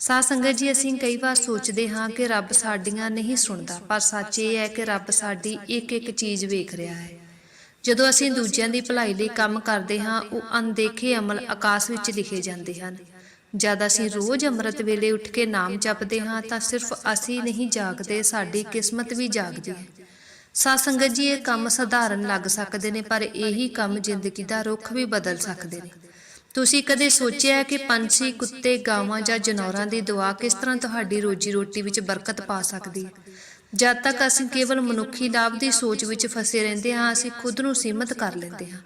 ਸਾਧ ਸੰਗਤ ਜੀ, ਅਸੀਂ ਕਈ ਵਾਰ ਸੋਚਦੇ ਹਾਂ ਕਿ ਰੱਬ ਸਾਡੀਆਂ ਨਹੀਂ ਸੁਣਦਾ, ਪਰ ਸੱਚ ਇਹ ਹੈ ਕਿ ਰੱਬ ਸਾਡੀ ਇੱਕ ਇੱਕ ਚੀਜ਼ ਵੇਖ ਰਿਹਾ ਹੈ। ਜਦੋਂ ਅਸੀਂ ਦੂਜਿਆਂ ਦੀ ਭਲਾਈ ਲਈ ਕੰਮ ਕਰਦੇ ਹਾਂ, ਉਹ ਅਣਦੇਖੇ ਅਮਲ ਆਕਾਸ਼ ਵਿੱਚ ਲਿਖੇ ਜਾਂਦੇ ਹਨ। ਜਦ ਅਸੀਂ ਰੋਜ਼ ਅੰਮ੍ਰਿਤ ਵੇਲੇ ਉੱਠ ਕੇ ਨਾਮ ਜਪਦੇ ਹਾਂ, ਤਾਂ ਸਿਰਫ ਅਸੀਂ ਨਹੀਂ ਜਾਗਦੇ, ਸਾਡੀ ਕਿਸਮਤ ਵੀ ਜਾਗਦੀ ਹੈ। ਸਾਧ ਸੰਗਤ ਜੀ, ਇਹ ਕੰਮ ਸਧਾਰਨ ਲੱਗ ਸਕਦੇ ਨੇ, ਪਰ ਇਹੀ ਕੰਮ ਜ਼ਿੰਦਗੀ ਦਾ ਰੁੱਖ ਵੀ ਬਦਲ ਸਕਦੇ ਨੇ। ਤੁਸੀਂ ਕਦੇ ਸੋਚਿਆ ਕਿ ਪੰਛੀ, ਕੁੱਤੇ, ਗਾਵਾਂ ਜਾਂ ਜਨੌਰਾਂ ਦੀ ਦੁਆ ਕਿਸ ਤਰ੍ਹਾਂ ਤੁਹਾਡੀ ਰੋਜੀ ਰੋਟੀ ਵਿੱਚ ਬਰਕਤ ਪਾ ਸਕਦੀ? ਹੈ ਜਦ ਤੱਕ ਅਸੀਂ ਕੇਵਲ ਮਨੁੱਖੀ ਲਾਭ ਦੀ ਸੋਚ ਵਿੱਚ ਫਸੇ ਰਹਿੰਦੇ ਹਾਂ, ਅਸੀਂ ਖੁਦ ਨੂੰ ਸੀਮਤ ਕਰ ਲੈਂਦੇ ਹਾਂ।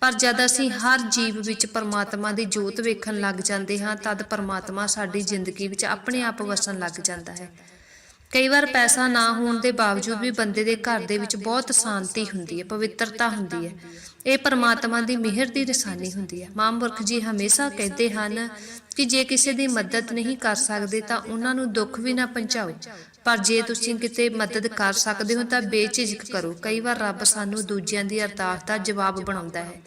ਪਰ ਜਦ ਅਸੀਂ ਹਰ ਜੀਵ ਵਿੱਚ ਪਰਮਾਤਮਾ ਦੀ ਜੋਤ ਵੇਖਣ ਲੱਗ ਜਾਂਦੇ ਹਾਂ, ਤਦ ਪਰਮਾਤਮਾ ਸਾਡੀ ਜ਼ਿੰਦਗੀ ਵਿੱਚ ਆਪਣੇ ਆਪ ਵਸਣ ਲੱਗ ਜਾਂਦਾ ਹੈ। ਕਈ ਵਾਰ ਪੈਸਾ ਨਾ ਹੋਣ ਦੇ ਬਾਵਜੂਦ ਵੀ ਬੰਦੇ ਦੇ ਘਰ ਦੇ ਵਿੱਚ ਬਹੁਤ ਸ਼ਾਂਤੀ ਹੁੰਦੀ ਹੈ, ਪਵਿੱਤਰਤਾ ਹੁੰਦੀ ਹੈ। ਇਹ ਪਰਮਾਤਮਾ ਦੀ ਮਿਹਰ ਦੀ ਨਿਸ਼ਾਨੀ ਹੁੰਦੀ ਹੈ। ਮਹਾਂਪੁਰਖ ਜੀ ਹਮੇਸ਼ਾ ਕਹਿੰਦੇ ਹਨ ਕਿ ਜੇ ਕਿਸੇ ਦੀ ਮਦਦ ਨਹੀਂ ਕਰ ਸਕਦੇ ਤਾਂ ਉਹਨਾਂ ਨੂੰ ਦੁੱਖ ਵੀ ਨਾ ਪਹੁੰਚਾਓ। ਪਰ ਜੇ ਤੁਸੀਂ ਕਿਤੇ ਮਦਦ ਕਰ ਸਕਦੇ ਹੋ ਤਾਂ ਬੇਝਿਜਕ ਕਰੋ। ਕਈ ਵਾਰ ਰੱਬ ਸਾਨੂੰ ਦੂਜਿਆਂ ਦੀ ਅਰਦਾਸ ਦਾ ਜਵਾਬ ਬਣਾਉਂਦਾ ਹੈ।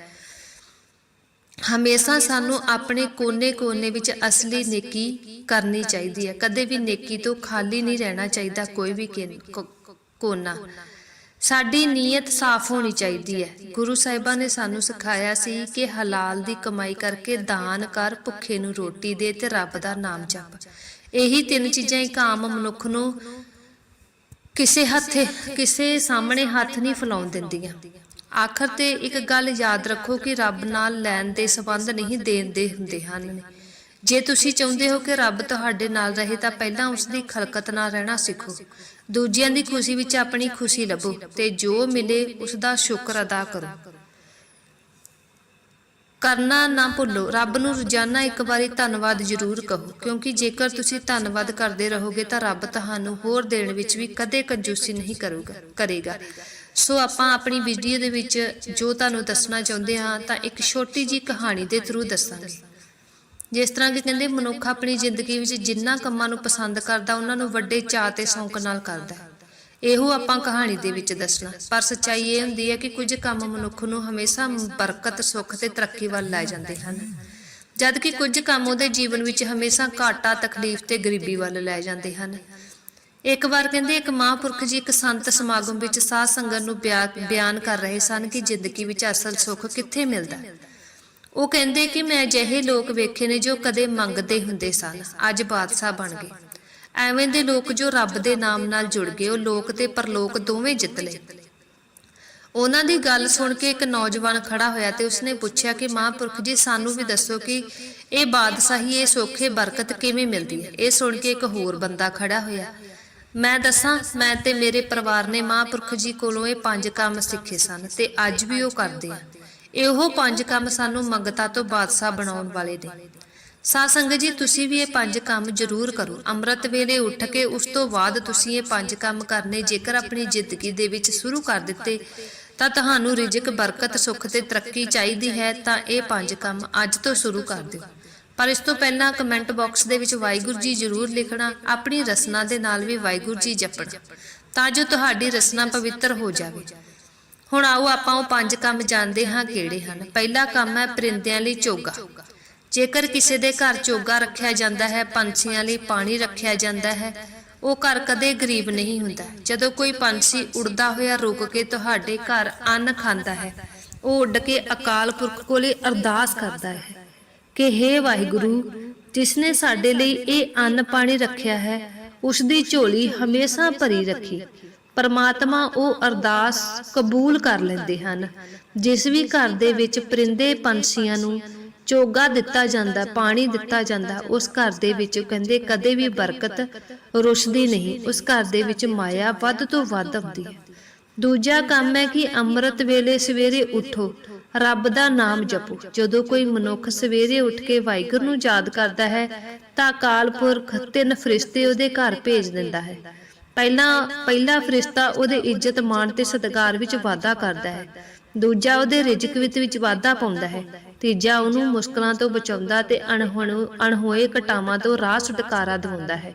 ਹਮੇਸ਼ਾ ਸਾਨੂੰ ਆਪਣੇ ਕੋਨੇ-ਕੋਨੇ ਵਿੱਚ ਅਸਲੀ ਨੇਕੀ ਕਰਨੀ ਚਾਹੀਦੀ ਹੈ। ਕਦੇ ਵੀ ਨੇਕੀ ਤੋਂ ਖਾਲੀ ਨਹੀਂ ਰਹਿਣਾ ਚਾਹੀਦਾ, ਕੋਈ ਵੀ ਕੋਨਾ ਸਾਡੀ ਨੀਅਤ ਸਾਫ਼ ਹੋਣੀ ਚਾਹੀਦੀ ਹੈ। ਗੁਰੂ ਸਾਹਿਬਾਂ ਨੇ ਸਾਨੂੰ ਸਿਖਾਇਆ ਸੀ ਕਿ ਹਲਾਲ ਦੀ ਕਮਾਈ ਕਰਕੇ ਦਾਨ ਕਰ, ਭੁੱਖੇ ਨੂੰ ਰੋਟੀ ਦੇ ਤੇ ਰੱਬ ਦਾ ਨਾਮ ਜਪ। ਇਹੀ ਤਿੰਨ ਚੀਜ਼ਾਂ ਇੱਕ ਆਮ ਮਨੁੱਖ ਨੂੰ ਕਿਸੇ ਹੱਥੇ, ਕਿਸੇ ਸਾਹਮਣੇ ਹੱਥ ਨਹੀਂ ਫੈਲਾਉਣ ਦਿੰਦੀਆਂ। ਆਖਰ ਤੇ ਇੱਕ ਗੱਲ ਯਾਦ ਰੱਖੋ ਕਿ ਰੱਬ ਨਾਲ ਲੈਣ ਦੇ ਸੰਬੰਧ ਨਹੀਂ ਦੇਣ ਦੇ ਹੁੰਦੇ ਹਨ। ਜੇ ਤੁਸੀਂ ਚਾਹੁੰਦੇ ਹੋ ਕਿ ਰੱਬ ਤੁਹਾਡੇ ਨਾਲ ਰਹੇ ਤਾਂ ਪਹਿਲਾਂ ਉਸ ਦੀ ਖਲਕਤ ਨਾਲ ਰਹਿਣਾ ਸਿੱਖੋ। ਦੂਜਿਆਂ ਦੀ ਖੁਸ਼ੀ ਵਿੱਚ ਆਪਣੀ ਖੁਸ਼ੀ ਲੱਭੋ ਤੇ ਜੋ ਮਿਲੇ ਉਸ ਦਾ ਸ਼ੁਕਰ ਅਦਾ ਕਰੋ। ਕਰਨਾ ਨਾ ਭੁੱਲੋ, ਰੱਬ ਨੂੰ ਰੋਜ਼ਾਨਾ ਇੱਕ ਵਾਰੀ ਧੰਨਵਾਦ ਜ਼ਰੂਰ ਕਹੋ, ਕਿਉਂਕਿ ਜੇਕਰ ਤੁਸੀਂ ਧੰਨਵਾਦ ਕਰਦੇ ਰਹੋਗੇ ਤਾਂ ਰੱਬ ਤੁਹਾਨੂੰ ਹੋਰ ਦੇਣ ਵਿੱਚ ਵੀ ਕਦੇ ਕੰਜੂਸੀ ਨਹੀਂ ਕਰੂਗਾ, ਕਰੇਗਾ। ਸੋ ਆਪਾਂ ਆਪਣੀ ਵੀਡੀਓ ਦੇ ਵਿੱਚ ਜੋ ਤੁਹਾਨੂੰ ਦੱਸਣਾ ਚਾਹੁੰਦੇ ਹਾਂ ਤਾਂ ਇੱਕ ਛੋਟੀ ਜੀ ਕਹਾਣੀ ਦੇ ਥਰੂ ਦੱਸਾਂਗੇ। ਜਿਸ ਤਰ੍ਹਾਂ ਕਿ ਕਹਿੰਦੇ ਮਨੁੱਖ ਆਪਣੀ ਜ਼ਿੰਦਗੀ ਵਿੱਚ ਜਿੰਨਾ ਕੰਮਾਂ ਨੂੰ ਪਸੰਦ ਕਰਦਾ, ਉਹਨਾਂ ਨੂੰ ਵੱਡੇ ਚਾਅ ਤੇ ਸ਼ੌਂਕ ਨਾਲ ਕਰਦਾ ਹੈ। ਇਹੋ ਆਪਾਂ ਕਹਾਣੀ ਦੇ ਵਿੱਚ ਦੱਸਣਾ। ਪਰ ਸੱਚਾਈ ਇਹ ਹੁੰਦੀ ਹੈ ਕਿ ਕੁਝ ਕੰਮ ਮਨੁੱਖ ਨੂੰ ਹਮੇਸ਼ਾ ਬਰਕਤ, ਸੁੱਖ ਤੇ ਤਰੱਕੀ ਵੱਲ ਲੈ ਜਾਂਦੇ ਹਨ। ਜਦ ਕਿ ਕੁਝ ਕੰਮ ਉਹਦੇ ਜੀਵਨ ਵਿੱਚ ਹਮੇਸ਼ਾ ਘਾਟਾ, ਤਕਲੀਫ ਤੇ ਗਰੀਬੀ ਵੱਲ ਲੈ ਜਾਂਦੇ ਹਨ। ਇੱਕ ਵਾਰ ਕਹਿੰਦੇ ਇੱਕ ਮਹਾਂਪੁਰਖ ਜੀ ਇੱਕ ਸੰਤ ਸਮਾਗਮ ਵਿੱਚ ਸਾਧ ਸੰਗਤ ਨੂੰ ਬਿਆ- ਬਿਆਨ ਕਰ ਰਹੇ ਸਨ ਕਿ ਜ਼ਿੰਦਗੀ ਵਿੱਚ ਅਸਲ ਸੁੱਖ ਕਿੱਥੇ ਮਿਲਦਾ ਹੈ। ਉਹ ਕਹਿੰਦੇ ਕਿ ਮੈਂ ਅਜਿਹੇ ਲੋਕ ਵੇਖੇ ਨੇ ਜੋ ਕਦੇ ਮੰਗਦੇ ਹੁੰਦੇ ਸਨ। ਅੱਜ ਬਾਦਸ਼ਾਹ ਬਣ ਗਏ। ਐਵੇਂ ਦੇ ਲੋਕ ਜੋ ਰੱਬ ਦੇ ਨਾਮ ਨਾਲ ਜੁੜ ਗਏ, ਉਹ ਲੋਕ ਤੇ ਪਰਲੋਕ ਦੋਵੇਂ ਜਿੱਤ ਲਏ। ਉਹਨਾਂ ਦੀ ਗੱਲ ਸੁਣ ਕੇ ਇੱਕ ਨੌਜਵਾਨ ਖੜਾ ਹੋਇਆ ਤੇ ਉਸਨੇ ਪੁੱਛਿਆ ਕਿ, ਮਹਾਂਪੁਰਖ ਜੀ, ਸਾਨੂੰ ਵੀ ਦੱਸੋ ਕਿ ਇਹ ਬਾਦਸ਼ਾਹੀ, ਇਹ ਸੋਖੇ ਬਰਕਤ ਕਿਵੇਂ ਮਿਲਦੀ ਹੈ? ਇਹ ਸੁਣ ਕੇ ਇੱਕ ਹੋਰ ਬੰਦਾ ਖੜਾ ਹੋਇਆ। ਮੈਂ ਦੱਸਾਂ, ਮੈਂ ਤੇ ਮੇਰੇ ਪਰਿਵਾਰ ਨੇ ਮਹਾਂਪੁਰਖ ਜੀ ਕੋਲੋਂ ਇਹ ਪੰਜ ਕੰਮ ਸਿੱਖੇ ਸਨ ਤੇ ਅੱਜ ਵੀ ਉਹ ਕਰਦੇ ਆ। ਇਹੋ ਪੰਜ ਕੰਮ ਸਾਨੂੰ ਮੰਗਤਾ ਤੋਂ ਬਾਦਸ਼ਾਹ ਬਣਾਉਣ ਵਾਲੇ ਨੇ। ਸਾਧ ਸੰਗਤ ਜੀ, ਤੁਸੀਂ ਵੀ ਇਹ ਪੰਜ ਕੰਮ ਜ਼ਰੂਰ ਕਰੋ। ਅੰਮ੍ਰਿਤ ਵੇਲੇ ਉੱਠ ਕੇ ਉਸ ਤੋਂ ਬਾਅਦ ਤੁਸੀਂ ਇਹ ਪੰਜ ਕੰਮ ਕਰਨੇ ਜੇਕਰ ਆਪਣੀ ਜ਼ਿੰਦਗੀ ਦੇ ਵਿੱਚ ਸ਼ੁਰੂ ਕਰ ਦਿੱਤੇ, ਤਾਂ ਤੁਹਾਨੂੰ ਰਿਜ਼ਕ, ਬਰਕਤ, ਸੁੱਖ ਤੇ ਤਰੱਕੀ ਚਾਹੀਦੀ ਹੈ, ਤਾਂ ਇਹ ਪੰਜ ਕੰਮ ਅੱਜ ਤੋਂ ਸ਼ੁਰੂ ਕਰ ਦਿਓ। ਪਰ ਇਸ ਤੋਂ ਪਹਿਲਾਂ ਕਮੈਂਟ ਬਾਕਸ ਦੇ ਵਿੱਚ ਵਾਹਿਗੁਰੂ ਜੀ ਜ਼ਰੂਰ ਲਿਖਣਾ, ਆਪਣੀ ਰਸਨਾ ਦੇ ਨਾਲ ਵੀ ਵਾਹਿਗੁਰੂ ਜੀ ਜਪਣਾ, ਤਾਂ ਜੋ ਤੁਹਾਡੀ ਰਸਨਾ ਪਵਿੱਤਰ ਹੋ ਜਾਵੇ। ਹੁਣ ਆਓ ਆਪਾਂ ਉਹ ਪੰਜ ਕੰਮ ਜਾਣਦੇ ਹਾਂ ਕਿਹੜੇ ਹਨ। ਪਹਿਲਾ ਕੰਮ ਹੈ ਪਰਿੰਦਿਆਂ ਲਈ ਚੋਗਾ। ਜੇਕਰ ਕਿਸੇ ਦੇ ਘਰ ਚੋਗਾ ਰੱਖਿਆ ਜਾਂਦਾ ਹੈ, ਪੰਛੀਆਂ ਲਈ ਪਾਣੀ ਰੱਖਿਆ ਜਾਂਦਾ ਹੈ, ਉਹ ਘਰ ਕਦੇ ਗਰੀਬ ਨਹੀਂ ਹੁੰਦਾ। ਜਦੋਂ ਕੋਈ ਪੰਛੀ ਉੜਦਾ ਹੋਇਆ ਰੁਕ ਕੇ ਤੁਹਾਡੇ ਘਰ ਅੰਨ ਖਾਂਦਾ ਹੈ, ਉਹ ਉੱਡ ਕੇ ਅਕਾਲ ਪੁਰਖ ਕੋਲੇ ਅਰਦਾਸ ਕਰਦਾ ਹੈ ਕਿ हे ਵਾਹਿਗੁਰੂ ਜਿਸ ਨੇ ਸਾਡੇ ਲਈ ਇਹ ਅੰਨ ਪਾਣੀ ਰੱਖਿਆ ਹੈ ਉਸ ਦੀ ਝੋਲੀ ਹਮੇਸ਼ਾ ਭਰੀ ਰੱਖੀ। ਪਰਮਾਤਮਾ ਉਹ ਅਰਦਾਸ ਕਬੂਲ ਕਰ ਲੈਂਦੇ ਹਨ, ਜਿਸ ਵੀ ਘਰ ਦੇ ਵਿੱਚ ਪਰਿੰਦੇ ਪੰਛੀਆਂ ਨੂੰ ਚੋਗਾ ਦਿੱਤਾ ਜਾਂਦਾ, ਪਾਣੀ ਦਿੱਤਾ ਜਾਂਦਾ, ਉਸ ਘਰ ਦੇ ਵਿੱਚ ਕਹਿੰਦੇ ਕਦੇ ਵੀ ਬਰਕਤ ਰੁਸ਼ਦੀ ਨਹੀਂ, ਉਸ ਘਰ ਦੇ ਵਿੱਚ ਮਾਇਆ ਵੱਧ ਤੋਂ ਵੱਧ ਆਉਂਦੀ ਹੈ। ਦੂਜਾ ਕੰਮ ਹੈ ਕਿ ਅੰਮ੍ਰਿਤ ਵੇਲੇ ਸਵੇਰੇ ਉਠੋ, ਰੱਬ ਦਾ ਨਾਮ ਜਪੋ, ਜਦੋਂ ਕੋਈ ਮਨੁੱਖ ਸਵੇਰੇ ਉੱਠ ਕੇ ਵਾਹਿਗੁਰੂ ਨੂੰ ਯਾਦ ਕਰਦਾ ਹੈ, ਤਾਂ ਅਕਾਲ ਪੁਰਖ ਤਿੰਨ ਫਰਿਸ਼ਤੇ ਉਹਦੇ ਘਰ ਭੇਜ ਦਿੰਦਾ ਹੈ। ਪਹਿਲਾ ਪਹਿਲਾ ਫਰਿਸ਼ਤਾ ਉਹਦੇ ਇੱਜ਼ਤ, ਮਾਣ ਤੇ ਸਤਿਕਾਰ ਵਿੱਚ ਵਾਧਾ ਕਰਦਾ ਹੈ। ਦੂਜਾ ਉਹਦੇ ਰਿਜ਼ਕ ਵਿੱਚ ਵਿੱਚ ਵਾਧਾ ਪਾਉਂਦਾ ਹੈ। ਤੀਜਾ ਉਹਨੂੰ ਮੁਸ਼ਕਲਾਂ ਤੋਂ ਬਚਾਉਂਦਾ ਤੇ ਅਣਹੋਣ, ਅਣਹੋਏ ਘਟਾਵਾਂ ਤੋਂ ਰਾਹ ਛੁਟਕਾਰਾ ਦਿਵਾਉਂਦਾ ਹੈ।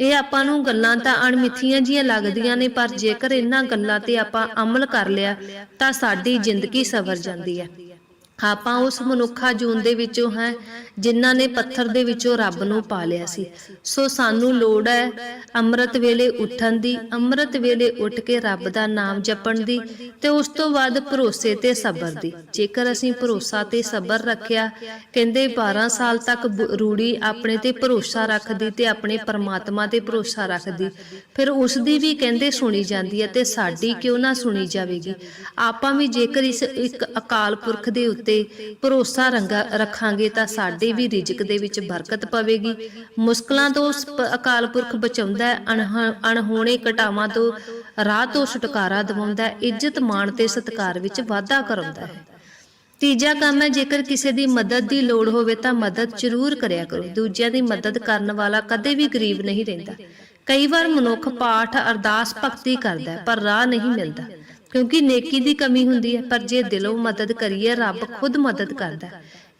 ਇਹ ਆਪਾਂ ਨੂੰ ਗੱਲਾਂ ਤਾਂ ਅਣਮਿੱਥੀਆਂ ਜੀਆਂ ਲੱਗਦੀਆਂ ਨੇ, ਪਰ ਜੇਕਰ ਇਹਨਾਂ ਗੱਲਾਂ ਤੇ ਆਪਾਂ ਅਮਲ ਕਰ ਲਿਆ, ਤਾਂ ਸਾਡੀ ਜ਼ਿੰਦਗੀ ਸਵਰ ਜਾਂਦੀ ਹੈ। ਆਪਾਂ ਉਸ ਮਨੁੱਖਾ ਜੂਨ ਦੇ ਵਿੱਚੋਂ ਹੈ, ਜਿਨ੍ਹਾਂ ਨੇ ਪੱਥਰ ਦੇ ਵਿੱਚੋਂ ਰੱਬ ਨੂੰ ਪਾ ਲਿਆ ਸੀ। ਸੋ ਸਾਨੂੰ ਲੋੜ ਹੈ ਅੰਮ੍ਰਿਤ ਵੇਲੇ ਉੱਠਣ ਦੀ। ਅੰਮ੍ਰਿਤ ਵੇਲੇ ਉੱਠ ਕੇ ਰੱਬ ਦਾ ਨਾਮ ਜਪਣ ਦੀ ਤੇ ਉਸ ਤੋਂ ਬਾਅਦ ਭਰੋਸੇ ਤੇ ਸਬਰ ਦੀ। ਜੇਕਰ ਅਸੀਂ ਭਰੋਸਾ ਤੇ ਸਬਰ ਰੱਖਿਆ, ਕਹਿੰਦੇ 12 ਸਾਲ ਤੱਕ ਰੂੜੀ ਆਪਣੇ ਤੇ ਭਰੋਸਾ ਰੱਖਦੀ ਤੇ ਆਪਣੇ ਪਰਮਾਤਮਾ ਤੇ ਭਰੋਸਾ ਰੱਖਦੀ, ਫਿਰ ਉਸ ਦੀ ਵੀ ਕਹਿੰਦੇ ਸੁਣੀ ਜਾਂਦੀ ਹੈ ਤੇ ਸਾਡੀ ਕਿਉਂ ਨਾ ਸੁਣੀ ਜਾਵੇਗੀ? ਆਪਾਂ ਵੀ ਜੇਕਰ ਇਸ ਇੱਕ ਅਕਾਲ ਪੁਰਖ ਦੇ ਉੱਤੇ ਭਰੋਸਾ ਰੰਗਾ ਰੱਖਾਂਗੇ ਤਾਂ ਸਾਡੇ ਵੀ ਰਿਜ਼ਕ ਦੇ ਵਿੱਚ ਬਰਕਤ ਪਵੇਗੀ। ਮੁਸ਼ਕਲਾਂ ਤੋਂ ਅਕਾਲ ਪੁਰਖ ਬਚਾਉਂਦਾ ਅਣਹੋਣੇ ਘਟਾਵਾਂ ਤੋਂ ਰਾਹ ਤੋਂ ਛੁਟਕਾਰਾ ਦਿਵਾਉਂਦਾ ਇੱਜ਼ਤ ਮਾਣ ਤੇ ਸਤਿਕਾਰ ਵਿੱਚ ਵਾਧਾ ਕਰਾਉਂਦਾ ਹੈ। ਤੀਜਾ ਕੰਮ ਹੈ, ਜੇਕਰ ਕਿਸੇ ਦੀ ਮਦਦ ਦੀ ਲੋੜ ਹੋਵੇ ਤਾਂ ਮਦਦ ਜ਼ਰੂਰ ਕਰਿਆ ਕਰੋ। ਦੂਜਿਆਂ ਦੀ ਮਦਦ ਕਰਨ ਵਾਲਾ ਕਦੇ ਵੀ ਗਰੀਬ ਨਹੀਂ ਰਹਿੰਦਾ। ਕਈ ਵਾਰ ਮਨੁੱਖ ਪਾਠ ਅਰਦਾਸ ਭਗਤੀ ਕਰਦਾ ਪਰ ਰਾਹ ਨਹੀਂ ਮਿਲਦਾ। ਕਿਉਂਕਿ ਨੇਕੀ ਦੀ ਕਮੀ ਹੁੰਦੀ ਹੈ, ਪਰ ਜੇ ਦਿਲੋਂ ਮਦਦ ਕਰੀਏ, ਰੱਬ ਖੁਦ ਮਦਦ ਕਰਦਾ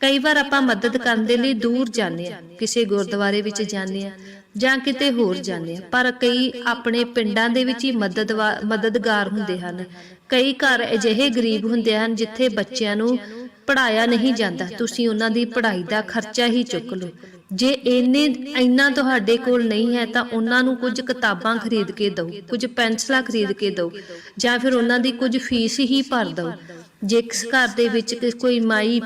ਕਈ ਵਾਰ ਆਪਾਂ ਮਦਦ ਕਰਨ ਦੇ ਲਈ ਦੂਰ ਜਾਂਦੇ ਆ ਕਿਸੇ ਗੁਰਦੁਆਰੇ ਵਿੱਚ ਜਾਂਦੇ ਆ ਜਾਂ ਕਿਤੇ ਹੋਰ ਜਾਂਦੇ ਆ ਪਰ ਕਈ ਆਪਣੇ ਪਿੰਡਾਂ ਦੇ ਵਿੱਚ ਹੀ ਮਦਦਵਾ ਮਦਦਗਾਰ ਹੁੰਦੇ ਹਨ। ਕਈ ਘਰ ਅਜਿਹੇ ਗਰੀਬ ਹੁੰਦੇ ਹਨ ਜਿੱਥੇ ਬੱਚਿਆਂ ਨੂੰ ਪੜਾਇਆ ਨਹੀਂ ਜਾਂਦਾ, ਤੁਸੀਂ ਉਹਨਾਂ ਦੀ ਪੜ੍ਹਾਈ ਦਾ ਖਰਚਾ ਹੀ ਚੁੱਕ ਲਓ। ਜੇ ਇੰਨੇ ਇੰਨਾ ਤੁਹਾਡੇ ਕੋਲ ਨਹੀਂ ਹੈ ਤਾਂ ਉਹਨਾਂ ਨੂੰ ਕੁਝ ਕਿਤਾਬਾਂ ਖਰੀਦ ਕੇ ਦਿਓ, ਕੁਝ ਪੈਨਸਲਾਂ ਖਰੀਦ ਕੇ ਦਿਓ, ਜਾਂ ਫਿਰ ਉਹਨਾਂ ਦੀ ਕੁਝ ਫੀਸ ਹੀ ਭਰ ਦਿਓ। ਜੇ ਕਿਸ ਘਰ ਦੇ ਵਿੱਚ ਕੋਈ ਮਾਈ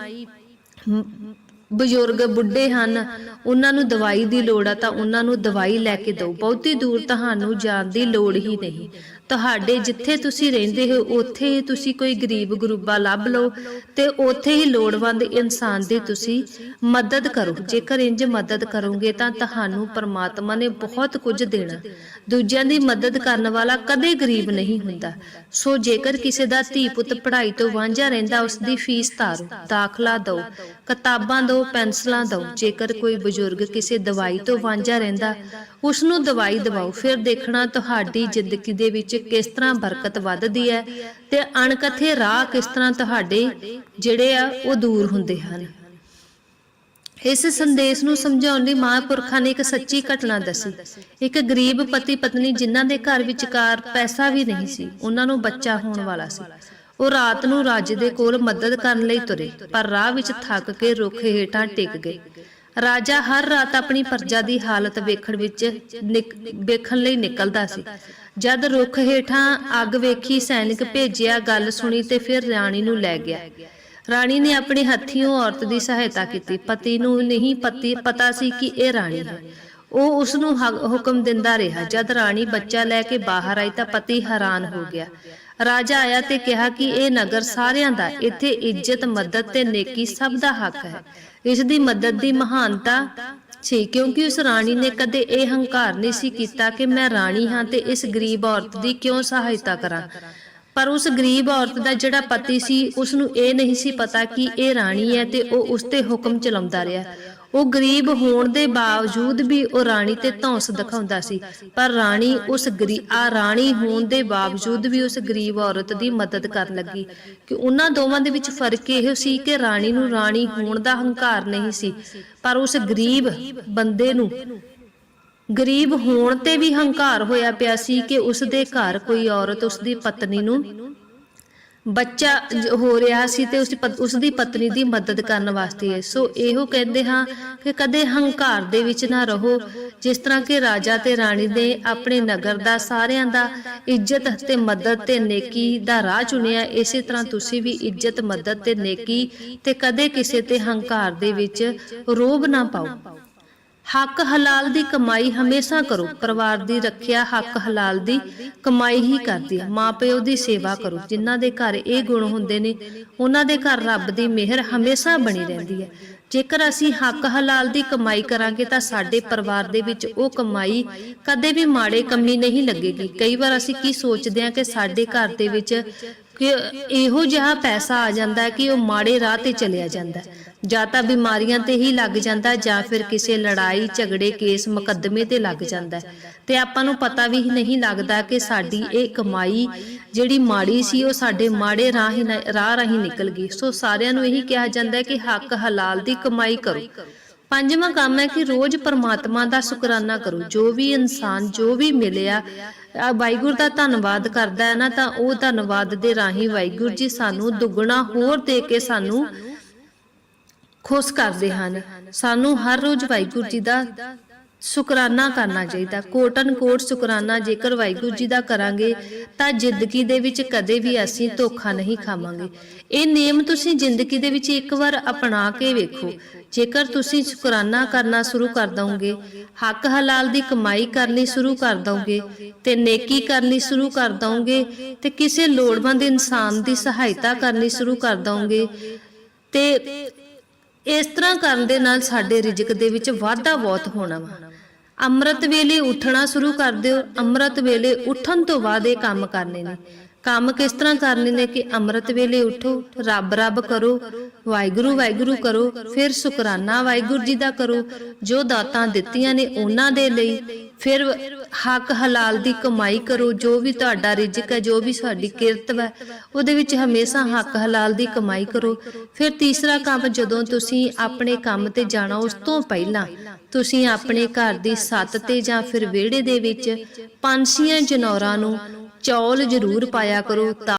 ਬਜ਼ੁਰਗ ਬੁੱਢੇ ਹਨ, ਉਹਨਾਂ ਨੂੰ ਦਵਾਈ ਦੀ ਲੋੜ ਆ ਤਾਂ ਉਹਨਾਂ ਨੂੰ ਦਵਾਈ ਲੈ ਕੇ ਦਿਓ। ਬਹੁਤੀ ਦੂਰ ਤੁਹਾਨੂੰ ਜਾਣ ਦੀ ਲੋੜ ਹੀ ਨਹੀਂ। ਤੁਹਾਡੇ ਜਿੱਥੇ ਤੁਸੀਂ ਰਹਿੰਦੇ ਹੋ, ਉੱਥੇ ਹੀ ਤੁਸੀਂ ਕੋਈ ਗਰੀਬ ਗਰੂਬਾ ਲੱਭ ਲਓ ਤੇ ਉੱਥੇ ਹੀ ਲੋੜਵੰਦ ਇਨਸਾਨ ਦੀ ਤੁਸੀਂ ਮਦਦ ਕਰੋ। ਜੇਕਰ ਇੰਜ ਮਦਦ ਕਰੋਗੇ ਤਾਂ ਤੁਹਾਨੂੰ ਪਰਮਾਤਮਾ ਨੇ ਬਹੁਤ ਕੁਝ ਦੇਣਾ। ਦੂਜਿਆਂ ਦੀ ਮਦਦ ਕਰਨ ਵਾਲਾ ਕਦੇ ਗਰੀਬ ਨਹੀਂ ਹੁੰਦਾ। ਸੋ ਜੇਕਰ ਕਿਸੇ ਦਾ ਧੀ ਪੁੱਤ ਪੜ੍ਹਾਈ ਤੋਂ ਵਾਂਝਾ ਰਹਿੰਦਾ, ਉਸ ਦੀ ਫੀਸ ਤਾਰੋ ਦਾਖਲਾ ਦਿਓ, ਕਿਤਾਬਾਂ ਦਿਓ, ਪੈਨਸਲਾਂ ਦਿਓ। ਜੇਕਰ ਕੋਈ ਬਜ਼ੁਰਗ ਕਿਸੇ ਦਵਾਈ ਤੋਂ ਵਾਂਝਾ ਰਹਿੰਦਾ ਉਸ ਨੂੰ ਦਵਾਈ ਦਿਵਾਓ। ਫਿਰ ਦੇਖਣਾ ਤੁਹਾਡੀ ਜ਼ਿੰਦਗੀ ਦੇ ਵਿੱਚ ਕਿਸ ਤਰ੍ਹਾਂ ਬਰਕਤ ਵੱਧਦੀ ਹੈ ਤੇ ਅਣਕਥੇ ਰਾਹ ਕਿਸ ਤਰ੍ਹਾਂ ਤੁਹਾਡੇ ਜਿਹੜੇ ਆ ਉਹ ਦੂਰ ਹੁੰਦੇ ਹਨ। ਇਸ ਸੰਦੇਸ਼ ਨੂੰ ਸਮਝਾਉਣ ਲਈ ਮਹਾਂਪੁਰਖਾਂ ਨੇ ਇੱਕ ਸੱਚੀ ਘਟਨਾ ਦੱਸੀ। ਇੱਕ ਗਰੀਬ ਪਤੀ ਪਤਨੀ ਜਿਨ੍ਹਾਂ ਦੇ ਘਰ ਵਿਚਕਾਰ ਪੈਸਾ ਵੀ ਨਹੀਂ ਸੀ, ਉਹਨਾਂ ਨੂੰ ਬੱਚਾ ਹੋਣ ਵਾਲਾ ਸੀ। ਉਹ ਰਾਤ ਨੂੰ ਰਾਜੇ ਦੇ ਕੋਲ ਮਦਦ ਕਰਨ ਲਈ ਤੁਰੇ, ਪਰ ਰਾਹ ਵਿੱਚ ਥੱਕ ਕੇ ਰੁੱਖ ਹੇਠਾਂ ਟਿਕ ਗਏ। ਰਾਜਾ ਹਰ ਰਾਤ ਆਪਣੀ ਪ੍ਰਜਾ ਦੀ ਹਾਲਤ ਵੇਖਣ ਵਿੱਚ ਵੇਖਣ ਲਈ ਨਿਕਲਦਾ ਸੀ। ਜਦ ਰੁੱਖ ਹੇਠਾਂ ਅੱਗ ਵੇਖੀ, ਸੈਨਿਕ ਭੇਜਿਆ ਗੱਲ ਸੁਣੀ ਤੇ ਫਿਰ ਰਾਣੀ ਨੂੰ ਲੈ ਗਿਆ। ਰਾਣੀ ਨੇ ਆਪਣੇ ਹੱਥੀਂ ਔਰਤ ਦੀ ਸਹਾਇਤਾ ਕੀਤੀ। ਪਤੀ ਨੂੰ ਨਹੀਂ ਪਤੀ, ਪਤਾ ਸੀ ਕਿ ਇਹ ਰਾਣੀ ਹੈ। ਉਹ ਉਸ ਨੂੰ ਹੁਕਮ ਦਿੰਦਾ ਰਿਹਾ। ਜਦ ਰਾਣੀ ਬੱਚਾ ਲੈ ਕੇ ਬਾਹਰ ਆਈ ਤਾਂ ਪਤੀ ਹੈਰਾਨ ਹੋ ਗਿਆ। ਰਾਜਾ ਆਇਆ ਤੇ ਕਿਹਾ ਕਿ ਇਹ ਨਗਰ ਸਾਰਿਆਂ ਦਾ, ਇੱਥੇ ਇੱਜ਼ਤ, ਮਦਦ ਤੇ ਨੇਕੀ ਸਭ ਦਾ ਹੱਕ ਹੈ। ਇਸ ਦੀ ਮਦਦ ਦੀ ਮਹਾਨਤਾ ਸੀ, ਕਿਉਂਕਿ ਉਸ ਰਾਣੀ ਨੇ ਕਦੇ ਇਹ ਹੰਕਾਰ ਨਹੀਂ ਸੀ ਕੀਤਾ ਕਿ ਮੈਂ ਰਾਣੀ ਹਾਂ ਤੇ ਇਸ ਗਰੀਬ ਔਰਤ ਦੀ ਕਿਉਂ ਸਹਾਇਤਾ ਕਰਾਂ। ਪਰ ਉਸ ਗਰੀਬ ਔਰਤ ਦਾ ਜਿਹੜਾ ਪਤੀ ਸੀ ਉਸ ਨੂੰ ਇਹ ਨਹੀਂ ਸੀ ਪਤਾ ਕਿ ਇਹ ਰਾਣੀ ਹੈ ਤੇ ਉਹ ਉਸ ਤੇ ਹੁਕਮ ਚਲਾਉਂਦਾ ਰਿਹਾ। ਉਹ ਗਰੀਬ ਹੋਣ ਦੇ ਬਾਵਜੂਦ ਵੀ ਉਹ ਰਾਣੀ ਤੇ ਧੌਂਸ ਦਿਖਾਉਂਦਾ ਸੀ, ਪਰ ਰਾਣੀ ਉਸ ਆ ਰਾਣੀ ਹੋਣ ਦੇ ਬਾਵਜੂਦ ਵੀ ਉਸ ਗਰੀਬ ਔਰਤ ਦੀ ਮਦਦ ਕਰਨ ਲੱਗੀ। ਕਿ ਉਹਨਾਂ ਦੋਵਾਂ ਦੇ ਵਿੱਚ ਫ਼ਰਕ ਇਹ ਸੀ ਕਿ ਰਾਣੀ ਨੂੰ ਰਾਣੀ ਹੋਣ ਦਾ ਹੰਕਾਰ ਨਹੀਂ ਸੀ, ਪਰ ਉਸ ਗਰੀਬ ਬੰਦੇ ਨੂੰ ਗਰੀਬ ਹੋਣ ਤੇ ਵੀ ਹੰਕਾਰ ਹੋਇਆ ਪਿਆ ਸੀ ਕਿ ਉਸ ਦੇ ਘਰ ਕੋਈ ਔਰਤ ਉਸ ਦੀ ਪਤਨੀ ਨੂੰ ਬੱਚਾ ਹੋ ਰਿਹਾ ਸੀ ਤੇ ਉਸ ਉਸ ਦੀ ਪਤਨੀ ਦੀ ਮਦਦ ਕਰਨ ਵਾਸਤੇ। ਹੈ ਸੋ ਇਹੋ ਕਹਿੰਦੇ ਹਾਂ ਕਿ ਕਦੇ ਹੰਕਾਰ ਦੇ ਵਿੱਚ ਨਾ ਰਹੋ। ਜਿਸ ਤਰ੍ਹਾਂ ਕਿ ਰਾਜਾ ਤੇ ਰਾਣੀ ਨੇ ਆਪਣੇ ਨਗਰ ਦਾ ਸਾਰਿਆਂ ਦਾ ਇੱਜ਼ਤ ਤੇ ਮਦਦ ਤੇ ਨੇਕੀ ਦਾ ਰਾਹ ਚੁਣਿਆ, ਇਸੇ ਤਰ੍ਹਾਂ ਤੁਸੀਂ ਵੀ ਇੱਜ਼ਤ, ਮਦਦ ਤੇ ਨੇਕੀ ਤੇ ਕਦੇ ਕਿਸੇ ਤੇ ਹੰਕਾਰ ਦੇ ਵਿੱਚ ਰੋਬ ਨਾ ਪਾਓ। ਹੱਕ ਹਲਾਲ ਦੀ ਕਮਾਈ ਹਮੇਸ਼ਾ ਕਰੋ। ਪਰਿਵਾਰ ਦੀ ਰੱਖਿਆ ਹੱਕ ਹਲਾਲ ਦੀ ਕਮਾਈ ਹੀ ਕਰਦੀ ਹੈ। ਮਾਪਿਓ ਦੀ ਸੇਵਾ ਕਰੋ। ਜਿਨ੍ਹਾਂ ਦੇ ਘਰ ਇਹ ਗੁਣ ਹੁੰਦੇ ਨੇ, ਉਹਨਾਂ ਦੇ ਘਰ ਰੱਬ ਦੀ ਮਿਹਰ ਹਮੇਸ਼ਾ ਬਣੀ ਰਹਿੰਦੀ ਹੈ। ਜੇਕਰ ਅਸੀਂ ਹੱਕ ਹਲਾਲ ਦੀ ਕਮਾਈ ਕਰਾਂਗੇ ਤਾਂ ਸਾਡੇ ਪਰਿਵਾਰ ਦੇ ਵਿੱਚ ਉਹ ਕਮਾਈ ਕਦੇ ਵੀ ਮਾੜੇ ਕੰਮੀ ਨਹੀਂ ਲੱਗੇਗੀ। ਕਈ ਵਾਰ ਅਸੀਂ ਕੀ ਸੋਚਦੇ ਹਾਂ ਕਿ ਸਾਡੇ ਘਰ ਦੇ ਵਿੱਚ ਕਿ ਇਹੋ ਜਿਹਾ ਪੈਸਾ ਆ ਜਾਂਦਾ ਹੈ ਕਿ ਉਹ ਮਾੜੇ ਰਾਹ ਤੇ ਚਲਿਆ ਜਾਂਦਾ ਹੈ। ਜਾਂ ਤਾਂ ਬਿਮਾਰੀਆਂ ਤੇ ਹੀ ਲੱਗ ਜਾਂਦਾ ਜਾਂ ਫਿਰ ਕਿਸੇ ਲੜਾਈ, ਝਗੜੇ, ਕੇਸ, ਮੁਕੱਦਮੇ ਤੇ ਲੱਗ ਜਾਂਦਾ ਤੇ ਆਪਾਂ ਨੂੰ ਪਤਾ ਵੀ ਨਹੀਂ ਲੱਗਦਾ ਕਿ ਸਾਡੀ ਇਹ ਕਮਾਈ ਜਿਹੜੀ ਮਾੜੀ ਸੀ, ਉਹ ਸਾਡੇ ਮਾੜੇ ਰਾਹ ਰਾਹ ਰਾਹੀਂ ਨਿਕਲ ਗਈ। ਸੋ ਸਾਰਿਆਂ ਨੂੰ ਇਹੀ ਕਿਹਾ ਜਾਂਦਾ ਹੈ ਕਿ ਹੱਕ ਹਲਾਲ ਦੀ ਕਮਾਈ ਕਰੋ। ਪੰਜਵਾਂ ਕੰਮ ਹੈ ਕਿ ਰੋਜ਼ ਪਰਮਾਤਮਾ ਦਾ ਸ਼ੁਕਰਾਨਾ ਕਰੋ। ਜੋ ਵੀ ਇਨਸਾਨ, ਜੋ ਵੀ ਮਿਲਿਆ ਵਾਹਿਗੁਰੂ ਦਾ ਧੰਨਵਾਦ ਕਰਦਾ ਹੈ ਨਾ, ਤਾਂ ਉਹ ਧੰਨਵਾਦ ਦੇ ਰਾਹੀਂ ਵਾਹਿਗੁਰੂ ਜੀ ਸਾਨੂੰ ਦੁੱਗਣਾ ਹੋਰ ਦੇ ਕੇ ਸਾਨੂੰ ਖੁਸ਼ ਕਰਦੇ ਹਨ। ਸਾਨੂੰ ਹਰ ਰੋਜ਼ ਵਾਹਿਗੁਰੂ ਜੀ ਦਾ ਸ਼ੁਕਰਾਨਾ ਕਰਨਾ ਚਾਹੀਦਾ। ਕੋਟਨ ਕੋਟ ਸ਼ੁਕਰਾਨਾ ਜੇਕਰ ਵਾਹਿਗੁਰੂ ਜੀ ਦਾ ਕਰਾਂਗੇ, ਤਾਂ ਜ਼ਿੰਦਗੀ ਦੇ ਵਿੱਚ ਕਦੇ ਵੀ ਅਸੀਂ ਧੋਖਾ ਨਹੀਂ ਖਾਵਾਂਗੇ। ਇਹ ਨੇਮ ਤੁਸੀਂ ਜ਼ਿੰਦਗੀ ਦੇ ਵਿੱਚ ਇੱਕ ਵਾਰ ਅਪਣਾ ਕੇ ਵੇਖੋ। ਜੇਕਰ ਤੁਸੀਂ ਸ਼ੁਕਰਾਨਾ ਕਰਨਾ ਸ਼ੁਰੂ ਕਰ ਦਵੋਗੇ ਹੱਕ ਹਲਾਲ ਦੀ ਕਮਾਈ ਕਰਨੀ ਸ਼ੁਰੂ ਕਰ ਦਵੋਗੇ ਤੇ ਨੇਕੀ ਕਰਨੀ ਸ਼ੁਰੂ ਕਰ ਦਵੋਗੇ ਤੇ ਕਿਸੇ ਲੋੜਵੰਦ ਇਨਸਾਨ ਦੀ ਸਹਾਇਤਾ ਕਰਨੀ ਸ਼ੁਰੂ ਕਰ ਦਵੋਗੇ ਤੇ ਇਸ ਤਰ੍ਹਾਂ ਕਰਨ ਦੇ ਨਾਲ ਸਾਡੇ ਰਿਜਕ ਦੇ ਵਿੱਚ ਵਾਧਾ ਬਹੁਤ ਹੋਣਾ ਵਾ। ਅੰਮ੍ਰਿਤ ਵੇਲੇ ਉੱਠਣਾ ਸ਼ੁਰੂ ਕਰ ਦਿਓ। ਅੰਮ੍ਰਿਤ ਵੇਲੇ ਉੱਠਣ ਤੋਂ ਬਾਅਦ ਇਹ ਕੰਮ ਕਰਨੇ ਨੇ। ਕੰਮ ਕਿਸ ਤਰ੍ਹਾਂ ਕਰਨੇ ਨੇ ਕਿ ਅੰਮ੍ਰਿਤ ਵੇਲੇ ਉਠੋ, ਰੱਬ ਰੱਬ ਕਰੋ, ਵਾਹਿਗੁਰੂ ਵਾਹਿਗੁਰੂ ਕਰੋ, ਫਿਰ ਸ਼ੁਕਰਾਨਾ ਵਾਹਿਗੁਰੂ ਜੀ ਦਾ ਕਰੋ, ਜੋ ਦਾਤਾਂ ਦਿੱਤੀਆਂ ਨੇ ਉਹਨਾਂ ਦੇ ਲਈ, ਫਿਰ ਹੱਕ ਹਲਾਲ ਦੀ ਕਮਾਈ ਕਰੋ, ਜੋ ਵੀ ਤੁਹਾਡਾ ਰਿਜ਼ਕ ਹੈ, ਜੋ ਵੀ ਸਾਡੀ ਕਿਰਤ ਹੈ ਉਹਦੇ ਵਿੱਚ ਹਮੇਸ਼ਾ ਹੱਕ ਹਲਾਲ ਦੀ ਕਮਾਈ ਕਰੋ। ਫਿਰ ਤੀਸਰਾ ਕੰਮ ਜਦੋਂ ਤੁਸੀਂ ਆਪਣੇ ਕੰਮ ਤੇ ਜਾਣਾ, ਉਸ ਤੋਂ ਪਹਿਲਾਂ ਤੁਸੀਂ ਆਪਣੇ ਘਰ ਦੀ ਛੱਤ ਤੇ ਜਾਂ ਫਿਰ ਵਿਹੜੇ ਦੇ ਵਿੱਚ ਪੰਛੀਆਂ, ਜਨੌਰਾਂ ਨੂੰ ਚੌਲ ਜ਼ਰੂਰ ਪਾਇਆ ਕਰੋ ਤਾਂ